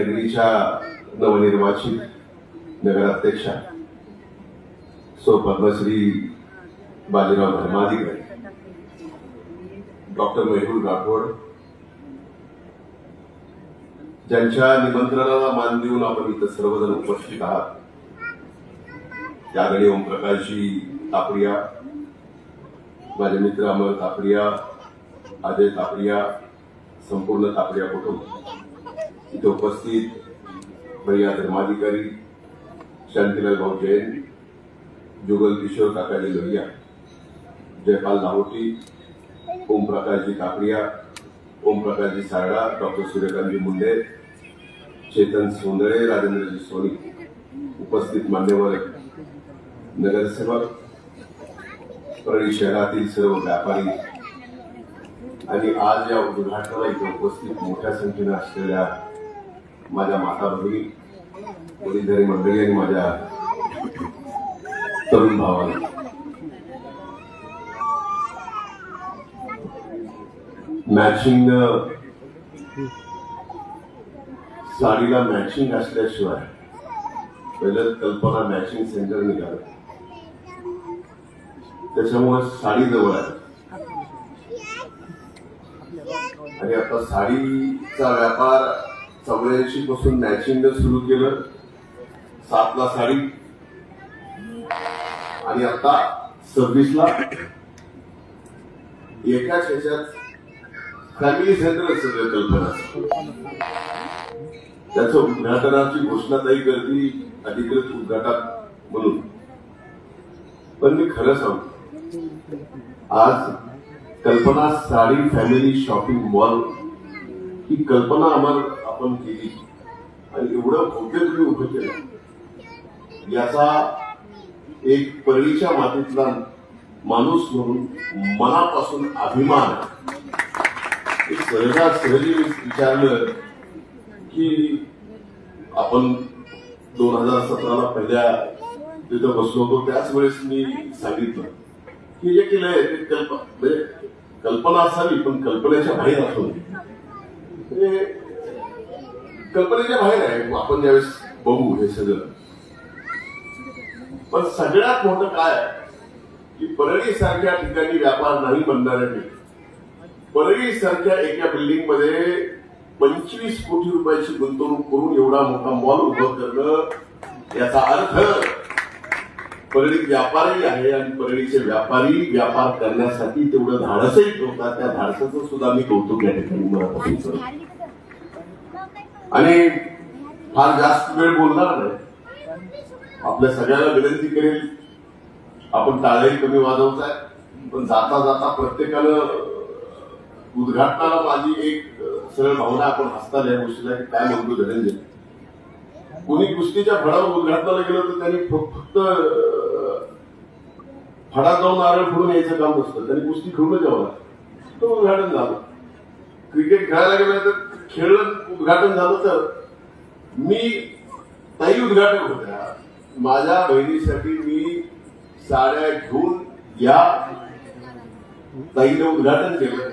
नगरीच्या नवनिर्वाचित नगराध्यक्षा सो पद्मश्री बाजीराव धर्माधिकारी डॉक्टर मेहुल राठोड ज्यांच्या निमंत्रणाला मान देऊन आपण इथं सर्वजण उपस्थित आहात. यागणी ओमप्रकाशजी तापडिया माझे मित्र अमर तापडिया अजय तापडिया संपूर्ण तापडिया कुटुंब. इथे उपस्थित भैया धर्माधिकारी शांतीलाल भाऊ जैन जुगल किशोर काकाजी लोहिया जयपाल लाहोटी ओमप्रकाशजी कापडिया ओमप्रकाशजी सारडा डॉक्टर सूर्यकांतजी मुंडे चेतन सोंदळे राजेंद्रजी सोनी उपस्थित मान्यवर नगरसेवक परळी शहरातील सर्व व्यापारी आणि आज या उद्घाटनाला इथे उपस्थित मोठ्या संख्येनं असलेल्या माझ्या माता भगिनी मुलीधरी मंडळी आणि माझ्या तरुण भावाला. मॅचिंग साडीला मॅचिंग असल्याशिवाय पहिलं कल्पना मॅचिंग सेंटर निघालं. त्याच्यामुळे साडी जवळ आहे आणि आता साडीचा व्यापार चौऱ्याऐंशी पासून मॅचिंग सुरू केलं. सातला साडी. आणि आता सव्वीसला एकाच ह्याच्यात फॅमिली सेंटर सगळं कल्पना. त्याचं उद्घाटनाची घोषणा ताई करती अधिकृत उद्घाटन म्हणून. पण मी खरं सांगतो आज Kalpana sari family shopping mall ही कल्पना आम्हाला स्थापन केली. आणि एवढं भव्य तुम्ही उभं केलं. याचा एक परळीच्या मातीतला माणूस म्हणून मनापासून अभिमान एक सहजासहजी विचारलं की आपण दोन हजार सतराला पहिल्या तिथं बसलो होतो त्याच वेळेस मी सांगितलं की जे केलंय ते कल्पना म्हणजे कल्पना असावी पण कल्पनेच्या बाहेर असू म्हणजे कल्पनेच्या बाहेर आहे. आपण ज्यावेळेस बघू हे सगळं. पण सगळ्यात मोठं काय की परळी सारख्या ठिकाणी व्यापार नाही बनणाऱ्यांनी परळी सारख्या एका बिल्डिंगमध्ये पंचवीस कोटी रुपयाची गुंतवणूक करून एवढा मोठा मॉल उभं करणं याचा अर्थ परळीत व्यापारी आहे आणि परळीचे व्यापारी व्यापार करण्यासाठी तेवढं धाडसही ठेवतात त्या धाडसाचं सुद्धा मी कौतुक या ठिकाणी मला आणि फार जास्त वेळ बोलणार नाही. आपल्या सगळ्याला विनंती करेल. आपण टाळेही कमी वाजवताय. पण जाता जाता प्रत्येकानं उद्घाटनाला माझी एक सरळ भावना आपण हसता या गोष्टीला की काय म्हणतो धनंजय. कोणी कुस्तीच्या फडावर उद्घाटनाला गेलं तर त्यांनी फक्त फडा फडात जाऊन नारळ फोडून यायचं काम नसतं. त्यांनी कुस्ती खेळूनच जावं लागतं. तो उद्घाटन झालं. क्रिकेट खेळायला गेलं तर खेळ उद्घाटन झालं तर मी ताई उद्घाटन होत्या. माझ्या बहिणीसाठी मी साड्या घेऊन या ताईने उद्घाटन केलं.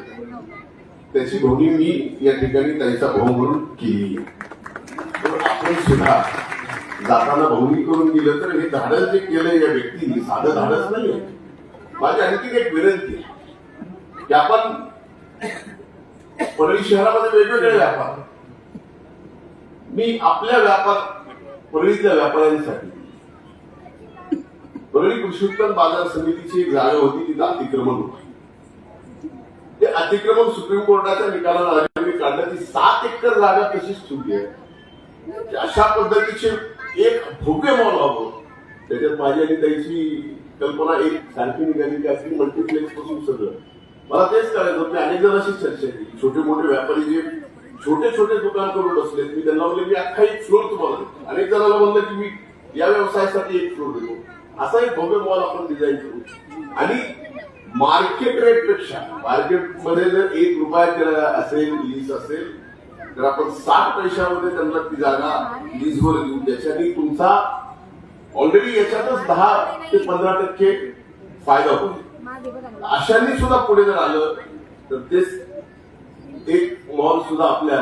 त्याची भूमी मी या ठिकाणी ताईचा भाऊ म्हणून केली. तर आपण सुद्धा जाताना भूमी करून दिलं तर हे धाडस जे केलं या व्यक्तीने साधं धाडस नाही माझी आणखी एक विनंती आहे. की आपण परळी शहरामध्ये वेगवेगळे व्यापार. मी आपल्या व्यापार परळीतल्या व्यापाऱ्यांसाठी. परळी कृषी उत्पन्न बाजार समितीची एक जागा होती तिथं अतिक्रमण होतं. ते अतिक्रमण सुप्रीम कोर्टाच्या निकालाला काढलं ती सात एकर जागा तशीच ठेवली आहे. अशा पद्धतीचे एक भव्य मॉल व्हावं. त्याच्यात माझी आणि त्याची कल्पना एक सारखी निघाली की अगदी मल्टिप्लेक्सपासून सगळं. मला तेच करायचं होतं. मी अनेक जणांशी चर्चा केली छोटे मोठे व्यापारी जे छोटे छोटे दुकान करून असले मी त्यांना म्हणले मी अख्खा एक फ्लोर तुम्हाला देतो. अनेक जणांना म्हणलं की मी या व्यवसायासाठी एक फ्लोर देतो. असा एक भव्य मॉल आपण डिझाईन करू. आणि मार्केट रेटपेक्षा मार्केटमध्ये जर एक रुपया असेल लीज असेल तर आपण सात पैशामध्ये त्यांना ती जागा लीजवर देऊ त्याच्याने तुमचा ऑलरेडी याच्यातच दहा ते पंधरा टक्के फायदा होईल. अशांनी सुद्धा पुढे जर आलं तर तेच एक मॉल सुद्धा आपल्या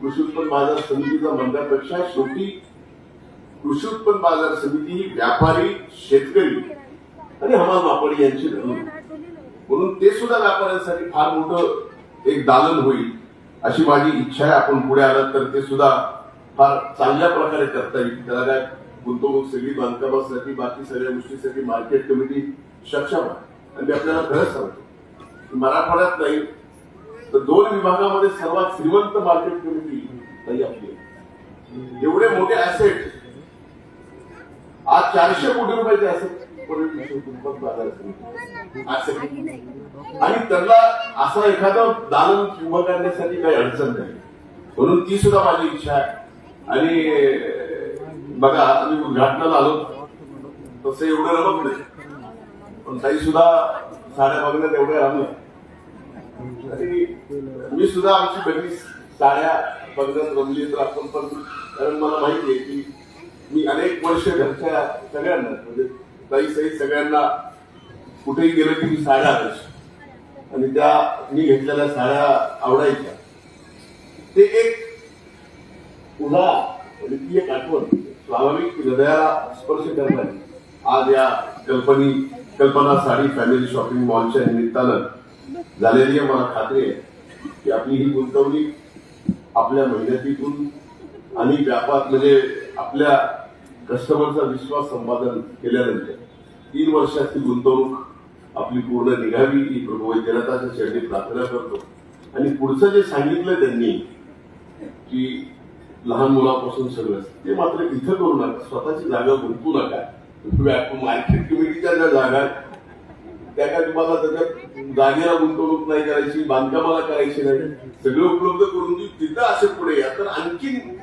कृषी उत्पन्न बाजार समितीचा म्हणण्यापेक्षा शेवटी कृषी उत्पन्न बाजार समिती ही व्यापारी शेतकरी आणि हमाल वापरी यांची धरून म्हणून ते सुद्धा व्यापाऱ्यांसाठी फार मोठं एक दालन होईल अशी माझी इच्छा आहे. आपण पुढे आलं तर ते सुद्धा फार चांगल्या प्रकारे करता येईल. त्याला काय गुंतवणूक सगळी बांधकामासाठी बाकी सगळ्या गोष्टीसाठी मार्केट कमिटी सक्षम आहे. आणि मी आपल्याला खरंच सांगतो. मराठवाड्यात नाही तर दोन विभागामध्ये सर्वात श्रीमंत मार्केट कमिटी नाही आपली एवढे मोठे ऍसेट आज चारशे कोटी रुपयाचे ऍसेट आणि त्यांना असा एखादा दालन उभं करण्यासाठी काही अडचण नाही. म्हणून ती सुद्धा माझी इच्छा आहे. आणि बघा आम्ही उद्घाटनाला आलो. तसं एवढं रमत नाही. पण ताई सुद्धा साड्या बघण्यात एवढ्या राहणं आणि मी सुद्धा आमची बहिणी साड्या बघण्यात रमली तर आपण पण कारण मला माहिती आहे की मी अनेक वर्ष घरच्या सगळ्यांना म्हणजे ताई सहित सगळ्यांना कुठेही गेलं की मी साड्या आणायची. आणि त्या मी घेतलेल्या साड्या आवडायच्या. ते एक उन्हाळा म्हणजे आणि ती एक आठवण. स्वाभाविक हृदयाला स्पर्श करणारी. आज या कल्पनी कल्पना साडी फॅमिली शॉपिंग मॉलच्या निमित्तानं झालेली आहे. मला खात्री आहे की आपली ही गुंतवणूक आपल्या मेहनतीतून आणि व्यापार म्हणजे आपल्या कस्टमरचा विश्वास संपादन केल्यानंतर तीन वर्षात ही गुंतवणूक आपली पूर्ण निघावी ही प्रभू जनताच्या चरणी प्रार्थना करतो. आणि पुढचं जे सांगितलं त्यांनी की लहान मुलापासून सगळं ते मात्र इथं करू नका स्वतःची जागा गुंतू नका. मार्केट कमिटीच्या ज्या जागा त्या काय तुम्हाला त्याच्यात जागेला गुंतवणूक नाही करायची बांधकामाला करायची नाही. सगळं उपलब्ध करून देऊ. तिथं असे पुढे या. तर आणखीन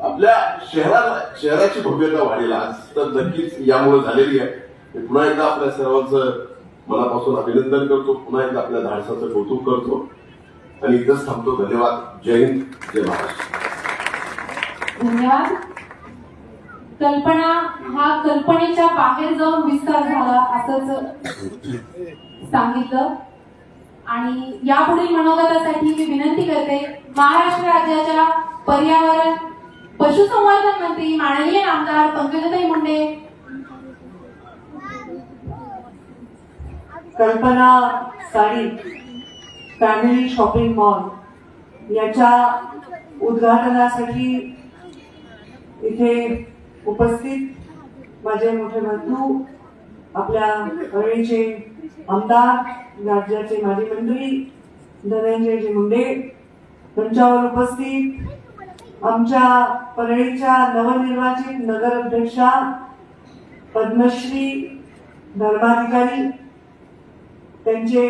आपल्या शहराला शहराची भव्यता वाढेल आज. तर नक्कीच यामुळे झालेली आहे. पुन्हा एकदा आपल्या सर्वांचं मनापासून अभिनंदन करतो. पुन्हा एकदा आपल्या धाडसाचं कौतुक करतो. आणि इथंच थांबतो. धन्यवाद. जय हिंद. जय महाराष्ट्र. धन्यवाद. कल्पना हा कल्पनेच्या बाहेर जाऊन विस्तार झाला असंच सांगितलं. आणि यापुढील मनोगतासाठी मी विनंती करते महाराष्ट्र राज्याच्या पर्यावरण पशुसंवर्धन मंत्री माननीय आमदार पंकजताई मुंडे. कल्पना साडी फॅमिली शॉपिंग मॉल याच्या उद्घाटनासाठी इथे उपस्थित माझे मोठे बंधू आपल्या परळीचे आमदार राज्याचे माजी मंत्री धनंजयजी मुंडे तुमच्यावर उपस्थित आमच्या परळीच्या नवनिर्वाचित नगर अध्यक्षा पद्मश्री धर्माधिकारी त्यांचे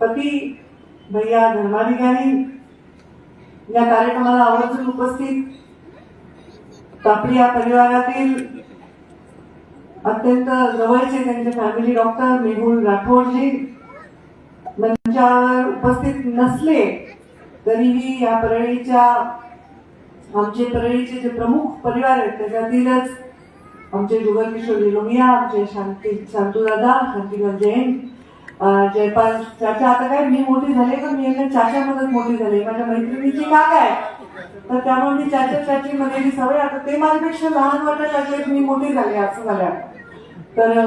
पती भैया धर्माधिकारी या कार्यक्रमाला आवर्जून उपस्थित तापडिया परिवारातील अत्यंत जवळचे त्यांचे फॅमिली डॉक्टर मेहुल राठोडजी मंचावर उपस्थित नसले तरीही या परळीच्या आमचे परळीचे जे प्रमुख परिवार आहेत त्याच्यातीलच आमचे जुगलकिशोर लोहिया आमचे शांती शांतूदादा शांतीलाल जैन जयपाल चाचा. आता काय मी मोठी झाले पण मी चाचा चाच्यामध्येच मोठी झाले. माझ्या मैत्रिणीची काका आहे तर त्यामुळे मी चाचा चाची मध्ये जी सवय आता ते माझ्यापेक्षा लहान वाटायला लागले मी मोठी झाले असं झाल्या तर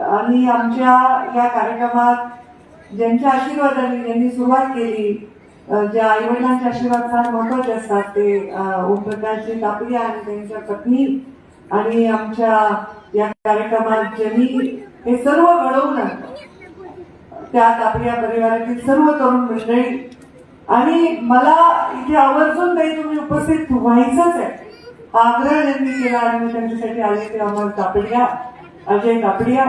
आणि आमच्या या कार्यक्रमात ज्यांच्या आशीर्वादाने ज्यांनी सुरुवात केली ज्या आई वडिलांचे आशीर्वाद फार महत्त्वाचे असतात ते ओमप्रकाशजी तापडिया आणि त्यांच्या पत्नी आणि आमच्या या कार्यक्रमात ज्यांनी हे सर्व घडवून त्या तापडिया परिवारातील सर्व तरुण मंडळी आणि मला इथे आवर्जून काही तुम्ही उपस्थित व्हायचंच आहे. आग्रह त्यांनी केला आणि मी त्यांच्यासाठी आले ते अमर तापडिया अजय तापडिया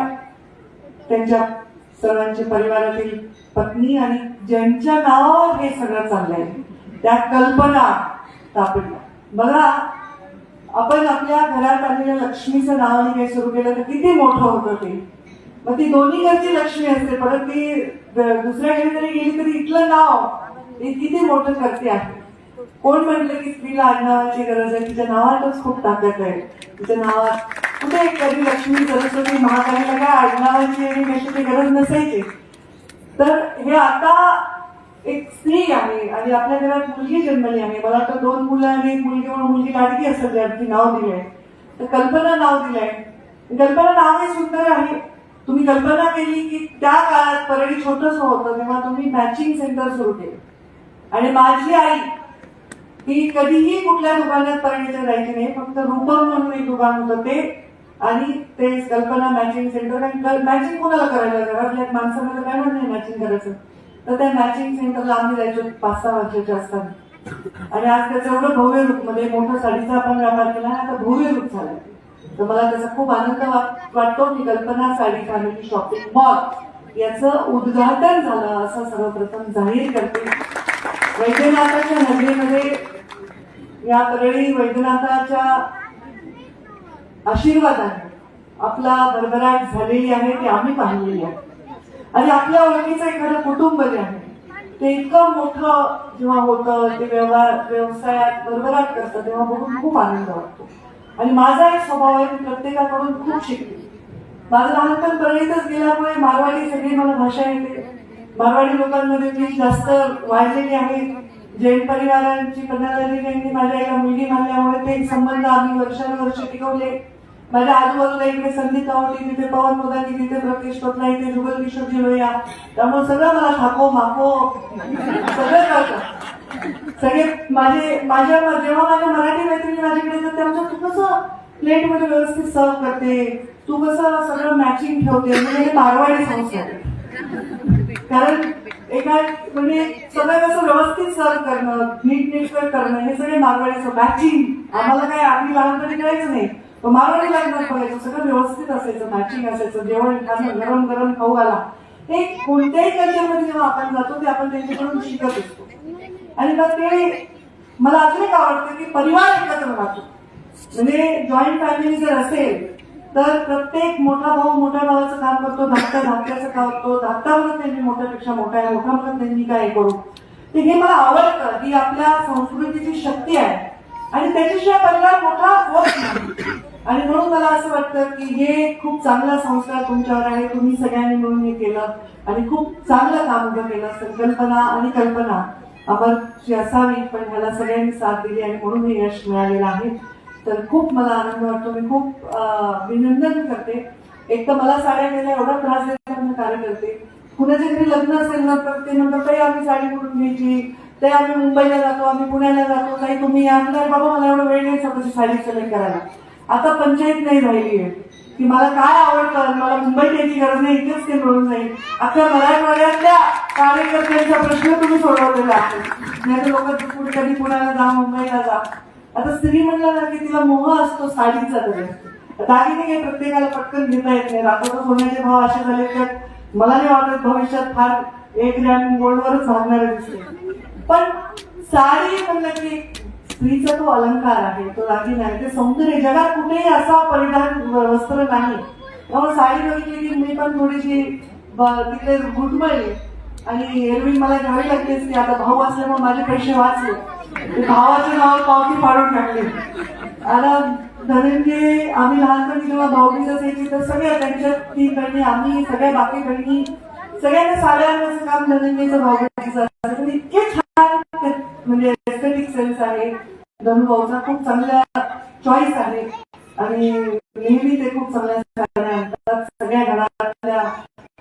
त्यांच्या सर्वांच्या परिवारातील पत्नी आणि ज्यांच्या नावावर हे सगळं चाललंय त्या कल्पना तापडिया बघा आपण आपल्या घरात आलेल्या लक्ष्मीचं नावाने काही सुरू केलं तर किती मोठं होतं ते. मग ती दोन्ही घरची लक्ष्मी असते परत ती दुसऱ्या घरी जरी गेली तरी इथलं नाव हे किती मोठं करते आहे. कोण म्हटलं की स्त्रीला अन्नाची गरज आहे? तिच्या नावातच खूप ताकद आहे. तिच्या नावात कुठे कधी लक्ष्मी सरस्वती महाकालीला काय आडनावाची आणि कशाची गरज नसायची? तर हे आता एक स्त्री आहे आणि आपल्या घरात मुलगी जन्मली आहे. मला वाटतं दोन मुलं आणि एक मुलगी म्हणून मुलगी लाडकी असेल ज्यांची नाव दिलंय. तर कल्पना नाव दिलंय. कल्पना नाव हे सुंदर आहे. तुम्ही कल्पना केली की त्या काळात परळी छोटस होतं तेव्हा तुम्ही मॅचिंग सेंटर सुरू केलं. आणि माझी आई ती कधीही कुठल्या दुकानात परळीच्या जायची नाही फक्त रूपम म्हणून एक दुकान होतं ते. आणि ते कल्पना मॅचिंग सेंटर आणि मॅचिंग कोणाला करायला घरातल्या माणसामध्ये काय म्हणणे मॅचिंग करायचं? तर त्या मॅचिंग सेंटरला आम्ही जायचो पाच सहा वर्षाच्या असताना. आणि आज त्याचं एवढं भव्य रूपमध्ये मोठं साडीचा आपण व्यापार केला आता भव्य रूप झालाय. तर मला त्याचा खूप आनंद वाट- वाटतो की कल्पना साडी फॅमिली शॉपिंग मॉल याचं उद्घाटन झालं असं सर्वप्रथम जाहीर करते. वैद्यनाथाच्या नगरीमध्ये या परळी वैद्यनाथाच्या आशीर्वादाने आपला भरभराट झालेली आहे ती आम्ही पाहिलेली आहे. आणि आपल्या ओळखीचं एखादं कुटुंब जे आहे ते इतकं मोठं जेव्हा होतं ते व्यवहार व्यवसायात भरभराट करतं तेव्हा बघून खूप आनंद वाटतो. आणि माझा एक स्वभाव आहे मी प्रत्येकाकडून खूप शिकते माझं लहानपण परळीतच गेल्यामुळे मारवाडी सगळी मला भाषा येते. मारवाडी लोकांमध्ये मी जास्त वाढलेली आहे. जैन परिवारांची पदाधिकारी यांनी माझ्या एका मुलगी मानल्यामुळे ते संबंध आम्ही वर्षानुवर्ष टिकवले. माझ्या आजूबाजूला इकडे संदीप आवडली तिथे पवन मोदानी तिथे प्रकेश टोपला इथे जुगल किशोरजी लोहिया त्यामुळे सगळं मला थाको माको सगळं कळतं. सगळे माझे माझ्या जेव्हा माझ्या मराठी मैत्रिणी माझ्याकडे येतात तेव्हा तू कसं प्लेटमध्ये व्यवस्थित सर्व करते? तू कसं सगळं मॅचिंग ठेवते? म्हणजे मारवाडी संस्कार कारण एका म्हणजे सगळं कसं व्यवस्थित सर्व करणं नीट नेटकं करणं हे सगळे मारवाडीचं मॅचिंग आम्हाला काय आम्ही लहानपणी करायचं नाही. पण मारवाडी लग्नात बघायचं सगळं व्यवस्थित असायचं मॅचिंग असायचं जेवण एखादं गरम गरम खाऊ आला हे कोणत्याही कल्चरमध्ये जेव्हा आपण जातो ते आपण त्यांच्याकडून शिकत असतो. आणि मग ते मला अजून एक आवडतं की परिवार एकत्र राहतो. म्हणजे जॉईंट फॅमिली जर असेल तर प्रत्येक मोठा भाऊ मोठ्या भावाचं काम करतो धाकटा धाकट्याचं काम करतो. धाकटा म्हणून त्यांनी मोठ्यापेक्षा मोठा आहे मोठा म्हणून त्यांनी काय करू. ते हे मला आवडतं. ही आपल्या संस्कृतीची शक्ती आहे. आणि त्याच्याशिवाय परिवार मोठा होत नाही. आणि म्हणून मला असं वाटतं की हे खूप चांगला संस्कार तुमच्यावर आहे. तुम्ही सगळ्यांनी मिळून हे केलं आणि खूप चांगलं काम उभं केलं संकल्पना आणि कल्पना. अमरची असावी पण ह्याला सगळ्यांनी साथ दिली आणि म्हणून हे यश मिळालेलं आहे. तर खूप मला आनंद वाटतो. मी खूप अभिनंदन करते. एक तर मला साड्या घ्यायला एवढा त्रास देतात मी कार्य करते. कुणाच्या घरी लग्न असेल ना तर ते म्हणतात ताई आम्ही साडी कुठून घ्यायची? ते आम्ही मुंबईला जातो आम्ही पुण्याला जातो. काही तुम्ही या. नाही बाबा मला एवढं वेळ नाही स्वतःची साडी सिलेक्ट करायला. आता पंचायत नाही राहिली आहे. की मला काय आवडतं? मला मुंबईत यायची गरज नाही इथेच ते मिळून जाईल. अख्या मराठवाड्यातल्या कार्यकर्त्यांचा प्रश्न तुम्ही सोडवलेला आहे. नाही तर लोक कुठे कधी पुण्याला जा मुंबईला जा. आता स्त्री म्हणला ना की तिला मोह असतो साडीचा तरी असतो. दागिने काही प्रत्येकाला पटकन घेता येत नाही. आता सोन्याचे भाव असे झाले तर मला नाही वाटत भविष्यात फार एक ग्रॅम गोल्डवरच भागणारे दिसते पण साडी म्हणलं की स्त्रीचा तो अलंकार आहे तो दागिना आहे. ते सौंदर्य जगात कुठेही असा परिधान वस्त्र नाही. त्यामुळे साडी बघितली की मी पण थोडीशी ब- तिथे गुडमळली आणि एरवी मला घ्यावी लागलीच की आता भाऊ असल्यामुळे माझे पैसे वाचले. भावाचे नाव पावती पाडून टाकले. आता धनंजय आम्ही लहानपणी जेव्हा भाऊबीज असायची तर सगळ्या त्यांच्या तीन बहिणी आम्ही सगळ्या बाकी बहिणी सगळ्यांना साड्या काम धनंजयचं भाऊबीज इतके छान म्हणजे एस्थेटिक सेन्स आहे. धनुभाऊचा खूप चांगला चॉईस आहे. आणि नेहमी ते खूप चांगल्या साड्या सगळ्या घरातल्या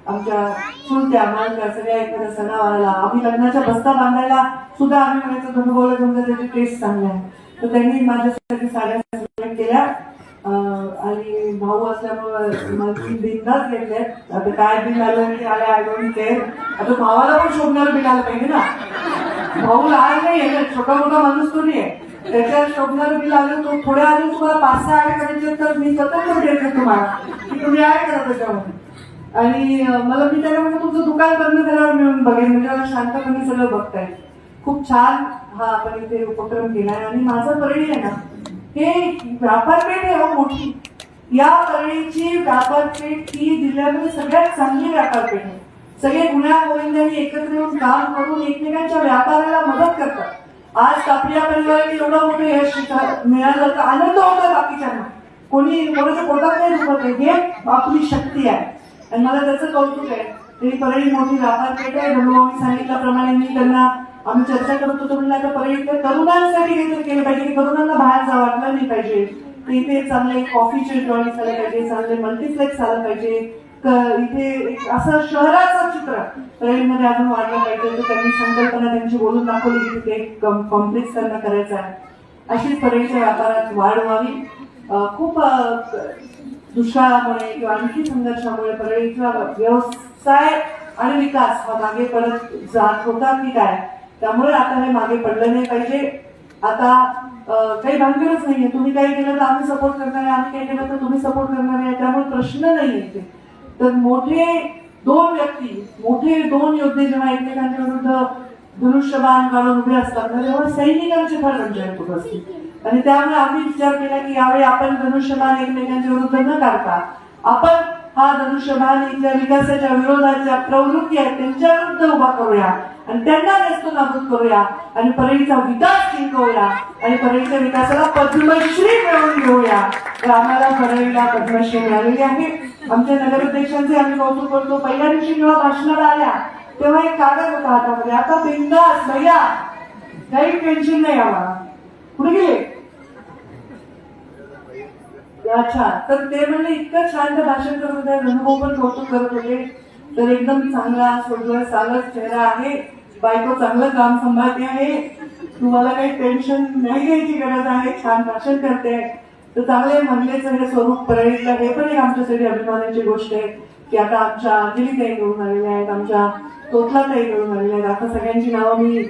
आमच्या चुलत्या मालत्या सगळ्या एखाद्या सणावाराला आम्ही लग्नाच्या बस्ता बांधायला सुद्धा आम्ही म्हणायचो धनुभाऊला समजा त्याची टेस्ट चांगली आहे. तर त्यांनी माझ्यासाठी साड्या केल्या. आणि भाऊ असल्यामुळे मला बिंदाच घेतले. आता काय बिल आलं की आले आय डोंट केअर आता भावाला पण शोभणार बिल आलं पाहिजे ना. भाऊ लहान नाही आहे छोटा मोठा माणूस तो नाही आहे. त्याच्या शोभणार बिल आलं तो थोड्या आधी तुम्हाला पाच सहा ऍड करायचे तर मी स्वतः देते तुम्हाला. की तुम्ही ऍड करा त्याच्यामध्ये? आणि मला मी त्याला म्हणजे तुमचं दुकान बंद झाल्यावर मिळून बघेन. म्हणजे मला शांतपणे सगळं बघता येईल खूप छान हा आपण इथे उपक्रम केलाय. आणि माझं परळी आहे ना हे व्यापारपेठ आहे हो मोठी. या परळीची व्यापारपेठ ही जिल्ह्यामध्ये सगळ्यात चांगली व्यापारपेठ आहे. सगळे गुन्हा गोविंदांनी एकत्र येऊन काम करून एकमेकांच्या व्यापाराला मदत करतात. आज आपल्या परिवाराने एवढं मोठं यश मिळालं तर आनंद होतो बाकीच्यांना कोणी कोणाच्या पोटात नाही दुखत आहे हे आपली शक्ती आहे. आणि मला त्याचं कौतुक आहे. त्यांनी परळी मोठी व्यापार पेठ आहे. आम्ही सांगितल्याप्रमाणे मी त्यांना आम्ही चर्चा करत होतो. म्हणलं आता परळीतल्या तरुणांसाठी काहीतरी केलं पाहिजे की तरुणांना बाहेर जावं वाटलं नाही पाहिजे. तर इथे चांगले कॉफीचे जॉईंट झाले पाहिजे चांगले मल्टीप्लेक्स झालं पाहिजे. इथे एक असं शहराचं चित्र परळीमध्ये अजून वाढलं पाहिजे. तर त्यांनी संकल्पना त्यांची बोलून दाखवली की तिथे एक कॉम्प्लेक्स त्यांना करायचं आहे. अशीच परळीच्या व्यापारात वाढ व्हावी. खूप दुष्काळामुळे किंवा आणखी संघर्षामुळे परळीचा व्यवसाय आणि विकास हा मागे परत जात होता की काय? त्यामुळे आता हे मागे पडलं नाही पाहिजे. आता काही भानगडच नाहीये. तुम्ही काही केलं तर आम्ही सपोर्ट करणार आहे. आम्ही काही केलं तर तुम्ही सपोर्ट करणार आहे. त्यामुळे प्रश्न नाही येते. तर मोठे दोन व्यक्ती मोठे दोन योद्धे जेव्हा एकमेकांच्या विरुद्ध धनुष्यबाण काढून उभे असतात तेव्हा सैनिकांची फार रंजन होत असते. आणि त्यामुळे आम्ही विचार केला की यावेळी आपण धनुष्यबाण एकमेकांच्या विरुद्ध न काढता आपण हा धनुष्यबाण इथल्या विकासाच्या विरोधाच्या प्रवृत्ती आहेत त्यांच्या विरुद्ध उभा करूया आणि त्यांना नेस्तो नाबूद करूया आणि परळीचा विकास जिंकवूया आणि परळीच्या विकासाला पद्मश्री मिळवून घेऊया. तर आम्हाला परळीला पद्मश्री मिळालेली आहे. आमच्या नगराध्यक्षांचे आम्ही कौतुक करतो. पहिल्या दिवशी जेव्हा भाषणाला आल्या तेव्हा एक कागद होता हातामध्ये. आता बिंदास भैया काही टेन्शन नाही आम्हाला. कुठे गेले? अच्छा. तर ते म्हणजे इतकं छान त्या भाषण करत होते अनुभव पण कौतुक करत होते. तर एकदम चांगला सोजवळ चालत चेहरा आहे. बायको चांगलं काम सांभाळते आहे. तुम्हाला काही टेन्शन नाही घ्यायची गरज आहे. छान भाषण करते. तर चांगले महिलेचं हे स्वरूप परळीतलं हे पण एक आमच्यासाठी अभिमानाची गोष्ट आहे की आता आमच्या अंजली ताई आलेल्या आहेत. आमच्या तोतला ताई निवडून आलेल्या आहेत. आता सगळ्यांची नावं मी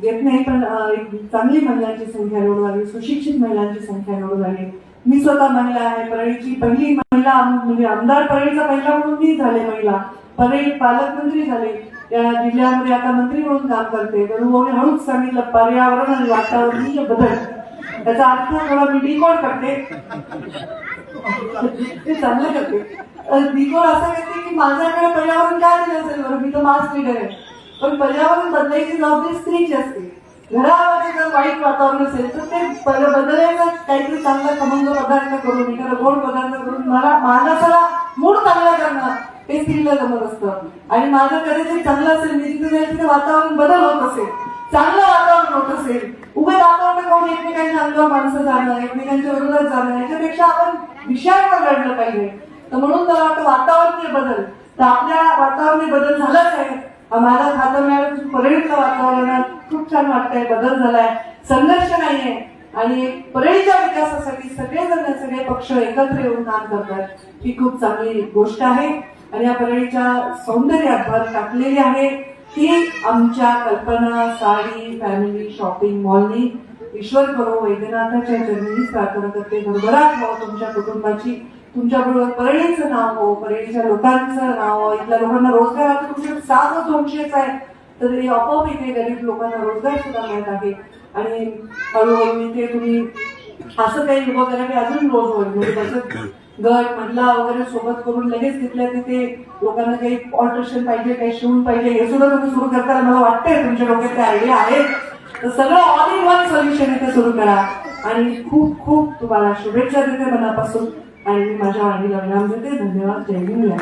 घेत नाही पण एक चांगली महिलांची संख्या निवडून आली सुशिक्षित महिलांची संख्या निवडून आली मी स्वतः महिला आहे. परळीची पहिली महिला म्हणजे आमदार परळीचा पहिला म्हणून मी झाले महिला. परळी पालकमंत्री झाले. या जिल्ह्यामध्ये आता मंत्री म्हणून काम करते. गणुभाऊने हळूच सांगितलं पर्यावरण आणि वातावरणीय बदल. त्याचा अर्थ थोडा मी डिकोड करते. ते चांगलं करते. डिकोड असं करते की माझ्याकडे पर्यावरण काय दिलं असेल बरं मी तर मास लिडर आहे. पण पर्यावरण बदलायची जबाबदारी स्त्रीची असते. घरामध्ये जर वाईट वातावरण असेल तर ते ब- बदलायचं काहीतरी चांगला खमंग पदार्थ करून एखादा गोड पदार्थ करून मला माणसाला मूड चांगला करणं ते स्त्रीला जमत असतं. आणि माझं कधीतरी चांगलं असेल मी तिथे वातावरण बदल होत असेल चांगलं वातावरण होत असेल उभे वातावरण कोण एकमेकांच्या अंगावर माणसं जाणं एकमेकांच्या विरोधात जाणं याच्यापेक्षा आपण विषयावर लढलं पाहिजे. तर म्हणून मला वाटतं वातावरणीय बदल तर आपल्या वातावरणीय बदल झालाच आहे. माझा खातं मिळालं परिणित वातावरणात खूप छान वाटतंय बदल झालाय. संघर्ष नाहीये. आणि परळीच्या विकासासाठी सगळेजण सगळे पक्ष एकत्र येऊन काम करतात. ही खूप चांगली गोष्ट आहे. आणि या परळीच्या सौंदर्यात भर टाकलेली आहे. ती आमच्या कल्पना साडी फॅमिली शॉपिंग मॉलनी ईश्वर करो वैद्यनाथाच्या जन्मीच प्रार्थना करते. भरभराट हो तुमच्या कुटुंबाची. तुमच्या बरोबर परळीचं नाव हो परळीच्या लोकांचं नाव हो. इथल्या लोकांना रोजगार आता तुमचे सात दोनशेच आहे. तर हे आपोआप इथे गरीब लोकांना रोजगार सुद्धा मिळत आहे. आणि हळूहळू इथे तुम्ही असं काही उभं करा की अजून रोज होईल म्हणजे त्याच्यात गट महिला वगैरे सोबत करून लगेच तिथल्या तिथे लोकांना काही ऑल्ट्रेशन पाहिजे काही शिवून पाहिजे हे सुद्धा तुम्ही सुरू करताना मला वाटतंय तुमच्या डोक्यात आयडिया आहे. तर सगळं ऑल इन वन सोल्युशन इथे सुरू करा. आणि खूप खूप तुम्हाला शुभेच्छा देते मनापासून. आणि मी माझ्या वाणीला विराम देते. धन्यवाद. जय हिंद.